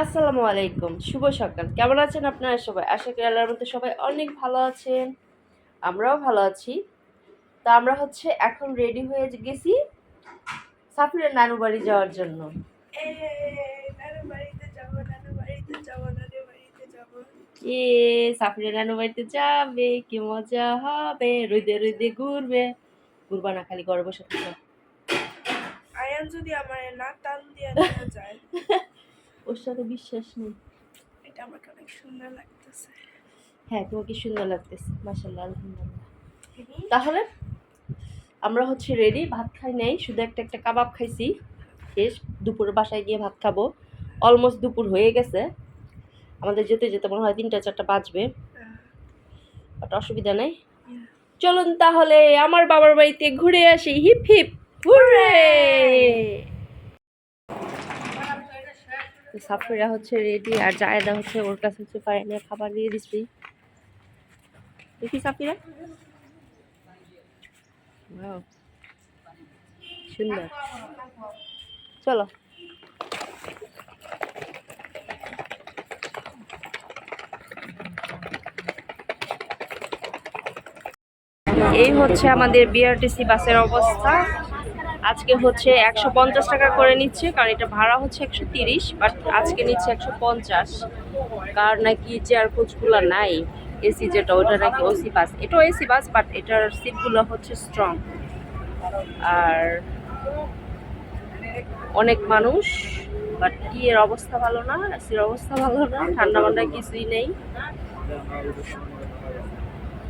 আসসালামু আলাইকুম শুভ সকাল। কেমন আছেন আপনারা সবাই? আশা করি আল্লাহর মধ্যে সবাই অনেক ভালো আছেন। আমরাও ভালো আছি। তা আমরা হচ্ছে এখন রেডি হয়ে গেছি সাফিরের নানু বাড়ি যাওয়ার জন্য। এ সাফিরের নানু বাড়িতে যাবে কি মজা হবে রইদে রইদে ঘুরবে। ঘুরবা না খালি ঘরে বসে থাকবে। আয়ান যদি আমার না টান দিয়ে যায়। ওর সাথে বিশ্বাস নেই। এটা আমাকে অনেক সুন্দর লাগতেছে। হ্যাঁ তোমাকে সুন্দর লাগতেছে। মাসাল্লাহ আলহামদুলিল্লাহ। তাহলে আমরা হচ্ছে রেডি ভাত খাই নাই শুধু একটা একটা কাবাব খাইছি। শেষ দুপুরে বাসায় গিয়ে ভাত খাব। অলমোস্ট দুপুর হয়ে গেছে। আমাদের যেতে যেতে মনে হয় তিনটা চারটা বাজবে। বাট অসুবিধা নেই। চলুন তাহলে আমার বাবার বাড়িতে ঘুরে আসি। হিপ হিপ ঘুরে সাফিরা হচ্ছে রেডি আর জায়দা হচ্ছে ওর কাছে হচ্ছে ফাইনাল খাবার দিয়ে দিচ্ছি দেখি সাফিরা Wow. সুন্দর। চলো। এই হচ্ছে আমাদের বিআরটিসি বাসের অবস্থা। আজকে হচ্ছে একশো পঞ্চাশ টাকা করে নিচ্ছে, কারণ এটা ভাড়া হচ্ছে একশো তিরিশ বাট আজকে নিচ্ছে একশো পঞ্চাশ। কার নাকি চেয়ার কোচগুলো নাই এসি যেটা, ওটা নাকি ওসি বাস এটাও এসি বাস বাট এটার সিটগুলো হচ্ছে স্ট্রং আর অনেক মানুষ বাট কি এর অবস্থা ভালো না এসির অবস্থা ভালো না, ঠান্ডা মান্ডা কিছুই নেই।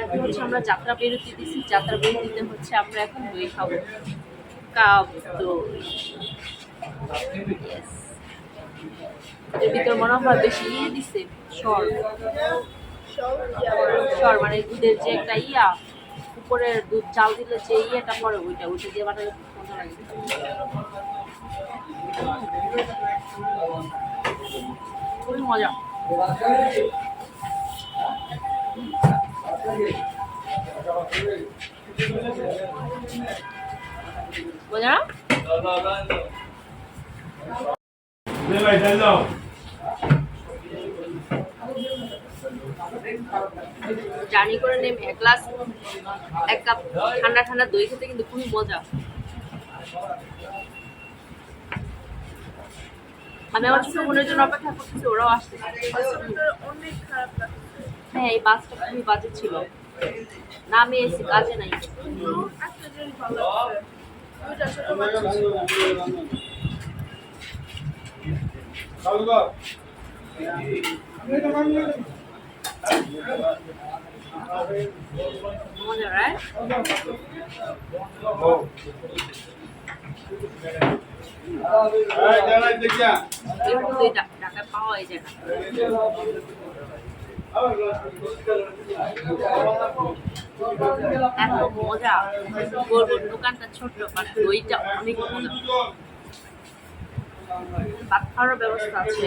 এখন হচ্ছে আমরা যাত্রা বিরতি দিছি, যাত্রা বিরতিতে হচ্ছে আমরা এখন দই খাব। কাপ, দই. এর ভিতর মনে হয় বেশি ইয়ে দিছে সর সর মানে দুধের যে একটা ইয়া, উপরের দুধ চাল দিলে যে ইয়েটা পড়ে ওইটা ওইটা দিয়ে খুব মজা খুবই মজা। জার্নি করে নেমে এক গ্লাস এক কাপ ঠান্ডা ঠান্ডা দই খেতে কিন্তু খুবই মজা। আমি আমার ছোট বোনের জন্য অপেক্ষা করতেছি, ওরাও আসতে অনেক খারাপ হ্যাঁ এই বাসটা খুবই বাজে ছিল। না আমি এসে কাজে নাই। ঢাকায় পাওয়াই যায় না। এত মজা। বলব দোকানটা ছোট্ট বাট দইটা অনেক মজা। ভাত খাওয়ার ব্যবস্থা আছে।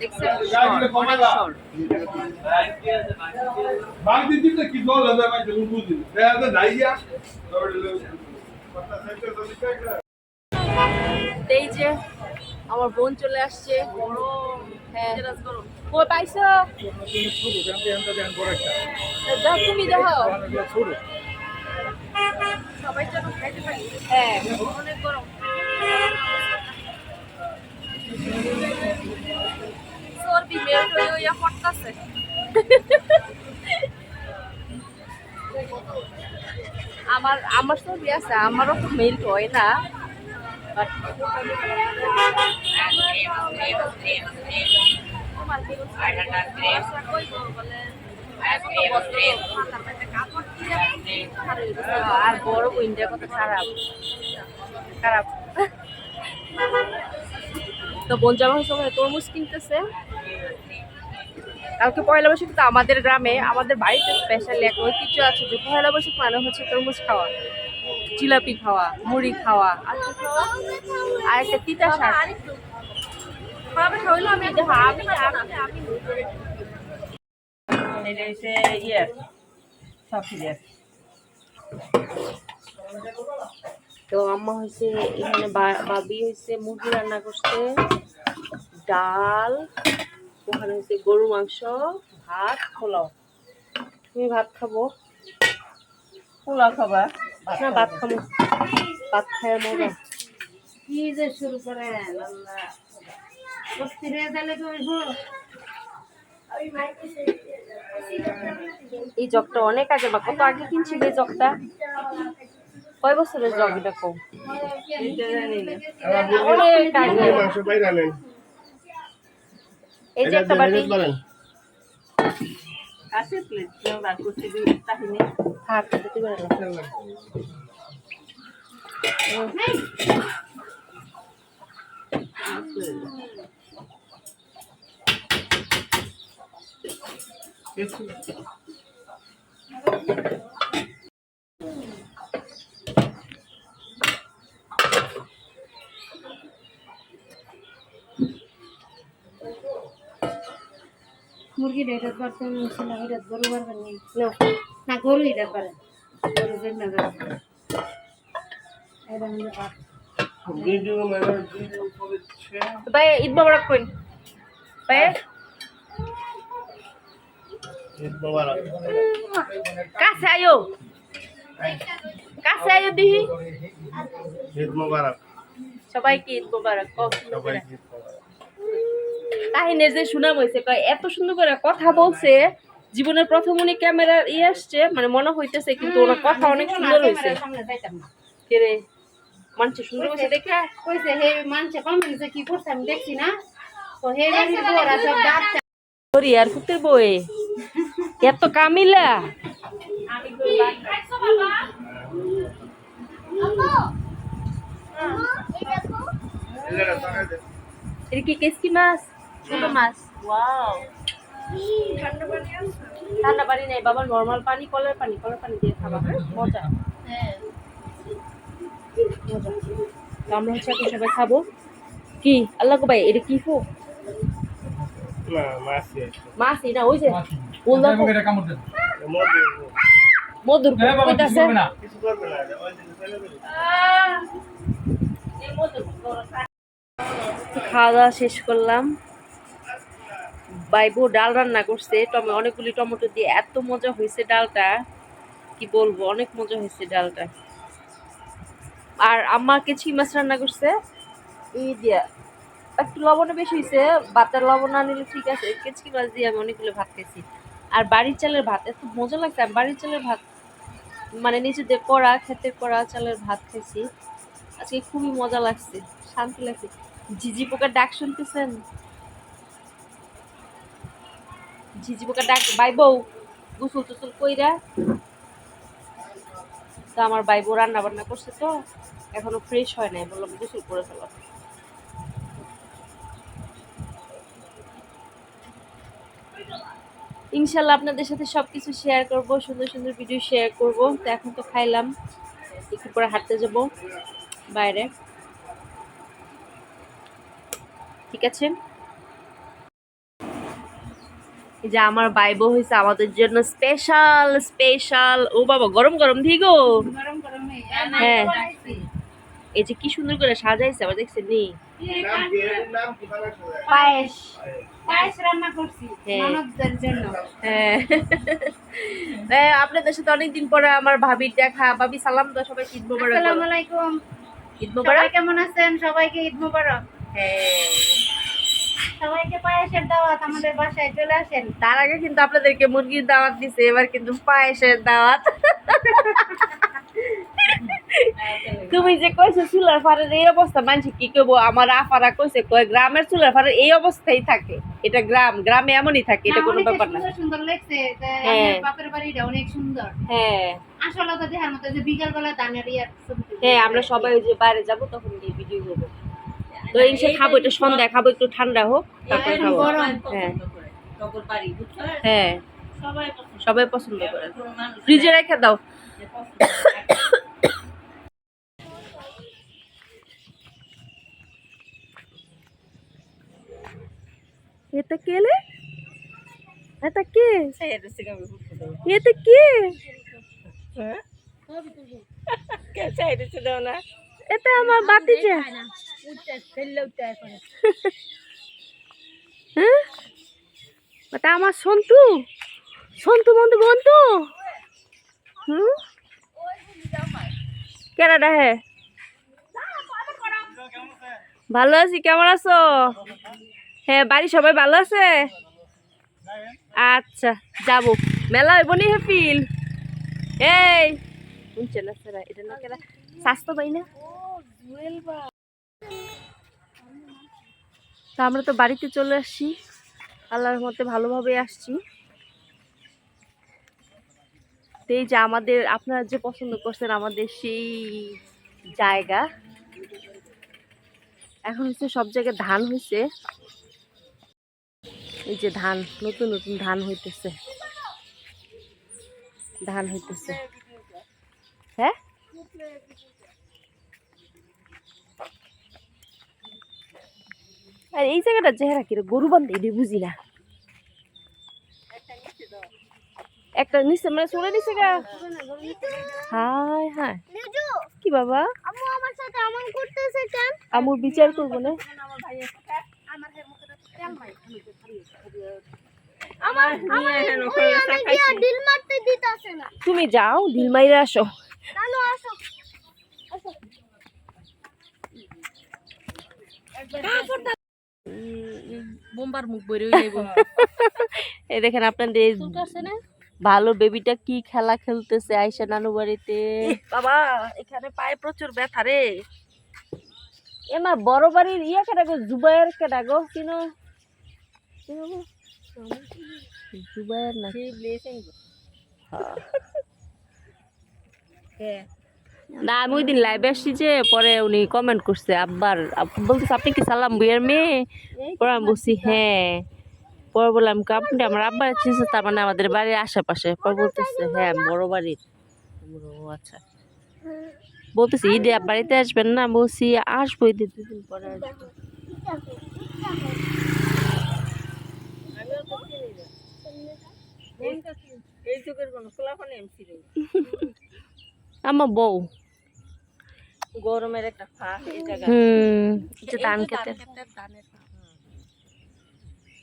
কি এই যে আমার বোন চলে আসছে। হ্যাঁ। কই পাইছো? তুমি দেখো সবাই যেন খাইতে পারি। হ্যাঁ। অনেক গরম চর্বি মেল্ট হয়ে হইয়া পড়তাছে। আমার আমার চর্বি আছে আমারও তো মেল্ট হয় না। বাট আর বড় ইন্ডিয়া কত খারাপ খারাপ তো বোন জামা সবাই তরমুজ কিনতেছে। কালকে পয়লা বৈশাখ তো আমাদের গ্রামে, আমাদের বাড়িতে স্পেশালি এক ঐতিহ্য আছে যে পয়লা বৈশাখ মানে হচ্ছে তরমুজ খাওয়া, জিলাপি খাওয়া, মুড়ি খাওয়া খাওয়া, আর একটা তিতা শাক। তো আম্মা হয়েছে এখানে বা- ভাবি হয়েছে মুরগি রান্না করছে ডাল ওখানে হচ্ছে গরু মাংস ভাত পোলাও। তুমি ভাত খাব? পোলাও খাবা? না ভাত খাব। ভাত খায় মজা। কি যে শুরু করে আল্লাহ বস্তি রে দিলে তো হইব এই জগটা অনেক আগে বা কত আগে কিনছিল এই জগটা? কয় বছরের জগ এটা কম অনেক আগে। এই যে একটা বাটি। আছে প্লেট কেউ বার করতে দিই তাহিনে। থাক দিতে পারে না মুরগি এটা করতে ছিল এটা গরু বারবার নেই না না গরু এটা করে গরু জন্য হলো ভাত ভাই ঈদ মোবারক কইন। ভাই কাছে আয়ো। কাছে আয়ো দিহি। সবাইকে ঈদ মোবারক সুন্দর করে। কাহিনীর যে সুনাম হয়েছে এত সুন্দর করে কথা বলছে জীবনের প্রথম উনি ক্যামেরার ইয়ে আসছে মানে মনে হইতেছে কিন্তু ওনার কথা অনেক সুন্দর হয়েছে কেরে মানুষ সুন্দর হয়েছে দেখে। কইছে হে মানুষে কমেন্টে কি করছে আমি দেখছি না। তো হে সব ডাক করি আর বই এত কামিলা। এটা কি কেসকি মাছ? ছোট মাছ। ওয়াও ঠান্ডা পানি নেই বাবা নর্মাল পানি কলের পানি কলের পানি দিয়ে খাবা হ্যাঁ? মজা। তো আমরা হচ্ছে এখন সবাই খাব। কি? আল্লাহ ভাই এটা কি হোক মাছ না ওই যে মধুর কইতাছে খাওয়া দাওয়া শেষ করলাম। বাইবু ডাল রান্না করছে। টমে অনেকগুলি টমেটো দিয়ে এত মজা হয়েছে ডালটা। কি বলব অনেক মজা হয়েছে ডালটা। আর আম্মাকে ছি মাছ রান্না করছে। এই দিয়া। একটু লবণে বেশি হয়েছে। ভাতের লবণ না নিলে ঠিক আছে। কেচকি মাছ দিয়ে আমি অনেকগুলো ভাত খেয়েছি। আর বাড়ির চালের ভাত, এত মজা লাগছে। আর বাড়ির চালের ভাত মানে নিজেদের করা ক্ষেতের করা চালের ভাত খেয়েছি। আজকে খুবই মজা লাগছে, শান্তি লাগছে। ঝিঝি পোকার ডাক শুনতেছেন? ঝিঝি পোকার ডাক বাই বউ, গুসল টুসল কইরা। তো আমার বাই বউ রান্না বান্না করছে তো, এখনও ফ্রেশ হয় নাই, বললাম গোসল করে ফেলো। ইনশাল্লাহ আপনাদের সাথে সব কিছু শেয়ার করব সুন্দর সুন্দর ভিডিও শেয়ার করব। তো এখন তো খাইলাম একটু পরে হাঁটতে যাব বাইরে। ঠিক আছে? এই যে আমার বাইবো হয়েছে আমাদের জন্য স্পেশাল স্পেশাল ও বাবা গরম গরম দি গো। গরম গরম এই হ্যাঁ। এই যে কি সুন্দর করে সাজাইছে আবার দেখছেন নি? পায়েস। রান্না করছি হ্যাঁ। জন্য। হ্যাঁ। আপনাদের সাথে অনেকদিন পরে আমার ভাবির দেখা। ভাবি সালাম তো সবাই ঈদ মোবারক আসসালামু আলাইকুম। ঈদ মোবারক। কেমন আছেন? সবাইকে ঈদ মোবারক। হ্যাঁ। সবাইকে পায়েসের দাওয়াত আমাদের বাসায় চলে আসেন। তার আগে কিন্তু আপনাদেরকে মুরগির দাওয়াত দিছে এবার কিন্তু পায়েসের দাওয়াত। তুমি যে কইছো চুলার ফাড়ের এই অবস্থা মানছি কি কইবো? আমার আফারা কইছে কয় গ্রামের চুলার ফাড়ের এই অবস্থাই থাকে। এটা গ্রাম গ্রামে এমনই থাকে এটা কোনো ব্যাপার না। সুন্দর লাগছে হ্যাঁ। বাপের বাড়িটা অনেক সুন্দর। হ্যাঁ। আসলে তো দেখার মতো যে বিকাল বেলা দানের ইয়ার হ্যাঁ আমরা সবাই ওই যে বাইরে যাব তখন গিয়ে ভিডিও করব। তো ইনশা খাব একটু সন্ধ্যায় খাব একটু ঠান্ডা হোক তারপরে খাব। হ্যাঁ। হ্যাঁ। সবাই পছন্দ করে। ফ্রিজে রেখে দাও যে পছন্দ করে। এটা কে লে? এটা কে? এটা কে? হ্যাঁ? এটা না? এটা আমার বাতিজা হ্যাঁ? এটা আমার সন্তু। সন্তু বন্ধু বন্ধু। হুম? কেডা হে? ভালো আছি কেমন আছো? হ্যাঁ বাড়ি সবাই ভালো আছে? আচ্ছা যাব। মেলা হইব নি হেপিল এই এটা না কেডা স্বাস্থ্য পাই না? তা আমরা তো বাড়িতে চলে আসছি। আল্লাহর মতে ভালোভাবে আসছি। এই যে আমাদের, আপনারা যে পছন্দ করছেন আমাদের সেই জায়গা। এখন হচ্ছে সব জায়গায় ধান হয়েছে। এই যে ধান নতুন নতুন ধান হইতেছে। ধান হইতেছে। হ্যাঁ? আর এই জায়গাটা চেহারা কিরে গরু বান্ধে এটি বুঝি না। একটা নিচে মানে চলে নিচে গা। হায় হায়। কি বাবা? আম্মু আমার সাথে আমন করতেছে কেন? আমুর বিচার করব না? আমার তুমি যাও ঢিল মাইরা আসো। বোম্বার মুখ বেরিয়ে এই দেখেন আপনাদের ভালো বেবিটা কি খেলা খেলতেছে আয়সা নানু বাড়িতে? বাবা এখানে পায়ে প্রচুর ব্যথা রে। এমা বড় বাড়ির ইয়া কেটা গো? জুবাইয়ের কেটা গো? চিনো না, আমি ওই দিন লাইভে আসছি যে, পরে উনি কমেন্ট করছে, আব্বার আব- বলতেছে, আপনি কি সালাম বুয়ের মেয়ে? পরে আমি বলছি হ্যাঁ। পরে বললাম, আপনি আমার আব্বার চিনছে তার মানে আমাদের বাড়ির আশেপাশে। পরে বলতেছে হ্যাঁ বড় বাড়ির। আচ্ছা। বলতেছি, ঈদে বাড়িতে আসবেন না? বলছি, আসব ঈদে দুদিন পরে আসব এই যুগের কোনো খোলাফানি এমসি নেই আমার বউ। গরমের একটা ফা এই জায়গা হুম ধান খেতে।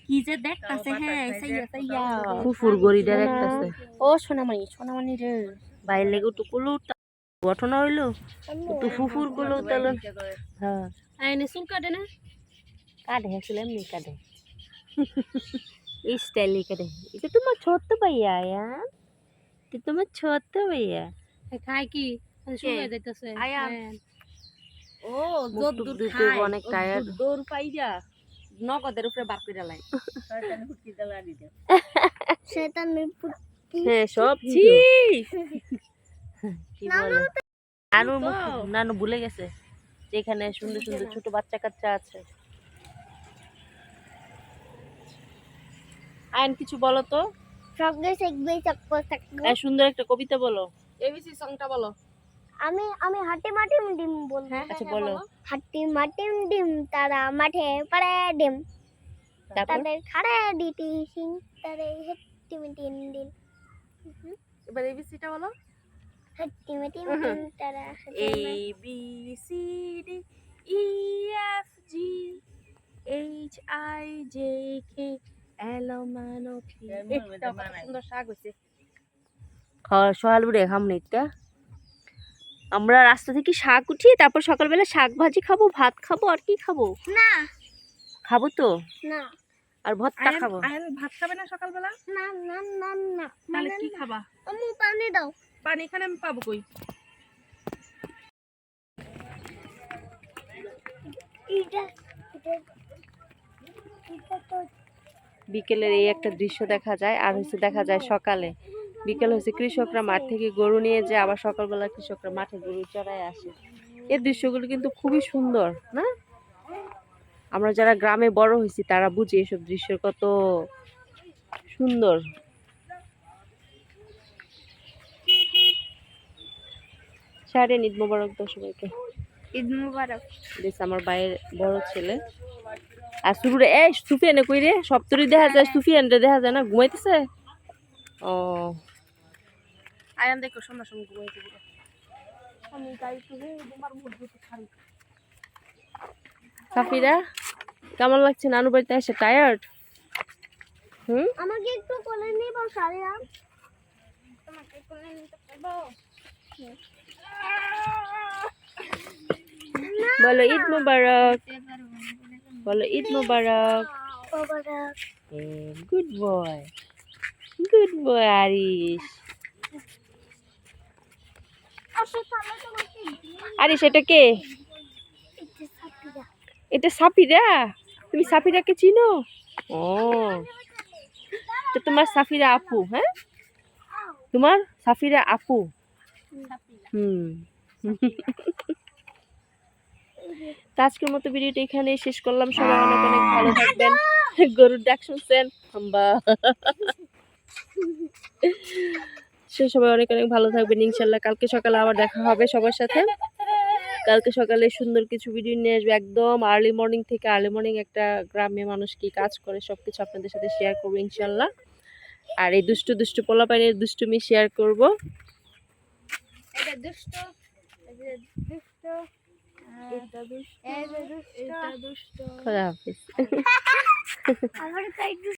কি যে দেখতাছে হ্যাঁ সাইয়া সাইয়া ফুফুর গড়িটা দেখতেছে ও সোনামণি সোনামণি রে। বাইরে লেগে একটু কুলো ঘটনা হইল। একটু ফুফুরগুলো তাহলে হ্যাঁ। আইনে চুল কাটে না? কাটে এমনি কাটে। এই স্টাইলে কাটে এটা তোমার ছোট্ট ভাইয়া এটা তোমার ছোট্ট ভাইয়া খায় কি শুয়ে যাইতাছে আয়ান। হ্যাঁ। ও জোর দূর খায় অনেক। দৌড় পাই যা নগদের উপরে বাপ করে লাই শয়তানি হুটকি জ্বালা দিতে শয়তান মিরপুর হ্যাঁ সব ছি কি বলে নানু নানু ভুলে গেছে যে এখানে সুন্দর সুন্দর ছোট বাচ্চা কাচ্চা আছে আইন কিছু বলো তো। সঙ্গে শিখবে এই সুন্দর একটা কবিতা বলো। এবিসি সংটা বলো। আমি আমি হাটে মাঠে ডিম বলব আচ্ছা বলো। হাটে মাঠে ডিম তারা মাঠে পাড়ে ডিম। তাদের খাড়ে ডিটি সিং তারে হেট্টি মিটিন ডিম। এবার এবিসিটা বলো। হেট্টি মিটিন ডিম তারা A B C D E F G H I J K সকাল খাম আমরা রাস্তা থেকে শাক উঠিয়ে তারপর সকালবেলা শাক ভাজি খাব ভাত খাব আর কি খাব? না। খাব তো? না। আর ভর্তা খাব? ভাত খাবে না সকালবেলা? না না না না। তাহলে কি খাবা? আমি পানি দাও। পানি এখানে আমি পাবো কই? এটা এটা এটা তো বিকেলের এই একটা দৃশ্য দেখা যায় আর হচ্ছে দেখা যায় সকালে। বিকেল হচ্ছে কৃষকরা মাঠ থেকে গরু নিয়ে যায় আবার সকালবেলা কৃষকরা মাঠে গরু চড়ায় আসে। এই দৃশ্যগুলো কিন্তু খুবই সুন্দর না? আমরা যারা গ্রামে বড় হয়েছি তারা বুঝি এসব দৃশ্য কত সুন্দর। সাড়ে ঈদ মোবারক দাও সবাইকে। ঈদ মুবারক। আমার ভাইয়ের বড় ছেলে। আর শুরুরে এই সুফিয়ানে কই রে? সপ্তরি দেখা যায় সুফিয়ান রে দেখা যায় না? ঘুমাইতেছে? ও। আয়ান দেখো সন্ধ্যার সময় ঘুমাইতে দিবে সাফিরা কেমন লাগছে নানু বাড়িতে এসে? টায়ার্ড হুম? আমাকে একটু কোলে নিব সারিয়া তোমাকে কোলে নিতে পারব? বলো ঈদ মুবারক। বলো Eid Mubarak. Good boy good boy Arish. Arish এটা কে? এটা সাফিরা। তুমি সাফিরাকে চিনো? ও। তো তোমার সাফিরা আপু হ্যাঁ? তোমার সাফিরা আপু। হুম। তো আজকের মতো ভিডিওটা এখানে শেষ করলাম। সবাই অনেক অনেক ভালো থাকবেন। গরুর ডাক শুনছেন? হাম্বা। সে সবাই অনেক অনেক ভালো থাকবেন। ইনশাল্লাহ কালকে সকালে আবার দেখা হবে সবার সাথে। কালকে সকালে সুন্দর কিছু ভিডিও নিয়ে আসবে একদম আর্লি মর্নিং থেকে আর্লি মর্নিং একটা গ্রামে মানুষ কি কাজ করে সব কিছু আপনাদের সাথে শেয়ার করব ইনশাল্লাহ। আর এই দুষ্টু দুষ্টু পোলাপাইনের দুষ্টুমি শেয়ার করব। দুষ্ট। এটা দুষ্ট এটা দুষ্ট। খোদা হাফিজ। আমার তাই